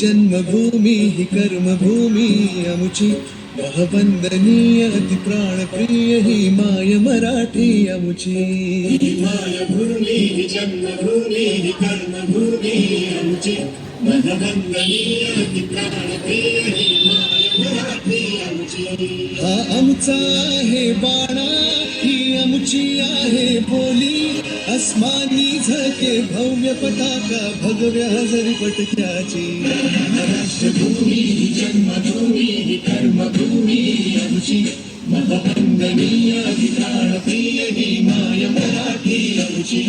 जन्मभूमी ही कर्मभूमी अमुची। महवंदनीय अति प्राणप्रिय ही माय मराठी अमुची। मायभूमी ही जन्मभूमी ही कर्मभूमी आमची मनवंदनीय ती प्राणप्रिय ही माय मराठी आमची हा आमचा आहे बाणा ही आमची आहे बोली। अस्मानी झके भव्य पताका भगव्य हजरी पटक्याची। राष्ट्रभूमी, जन्मभूमी, कर्मभूमी आमची मनवंदनीय प्राणप्रिय ही माय मराठी आमची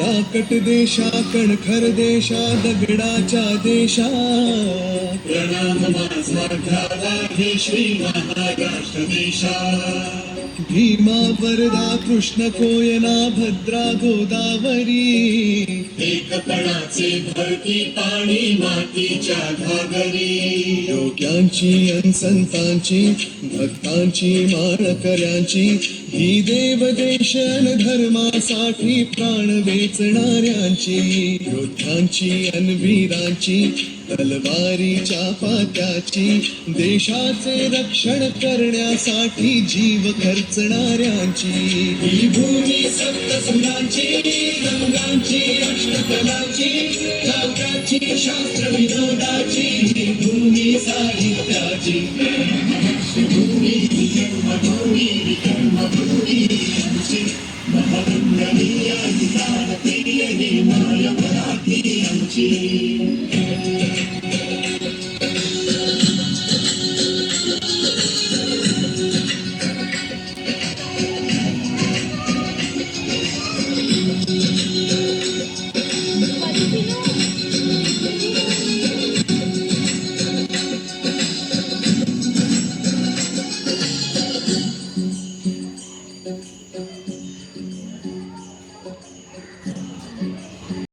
राकट देशा कणखर देशा देशा। प्रणाम चा श्री महाराष्ट्र देशा भीमा वरदा कृष्ण कोयना भद्रा गोदावरी। एकपणाचे भरती पाणी मातीच्या घागरी. योग्यांची संतांची, भक्तांची, मानकऱ्यांची, ही देवदेशन धर्मासाठी प्राण वेचणाऱ्यांची, योद्ध्यांची अन वीरांची तलवारीच्या पात्याची देशाचे रक्षण करण्यासाठी जीव खर्चणाऱ्यांची. ही भूमी सप्तसुरांची रंगांची, अष्टकलांची, काव्याची शास्त्र विनोदाची ही भूमी साहित्याची. भूमी ही कर्मभूमी आमची महावंदनीय ही प्राणप्रिय ही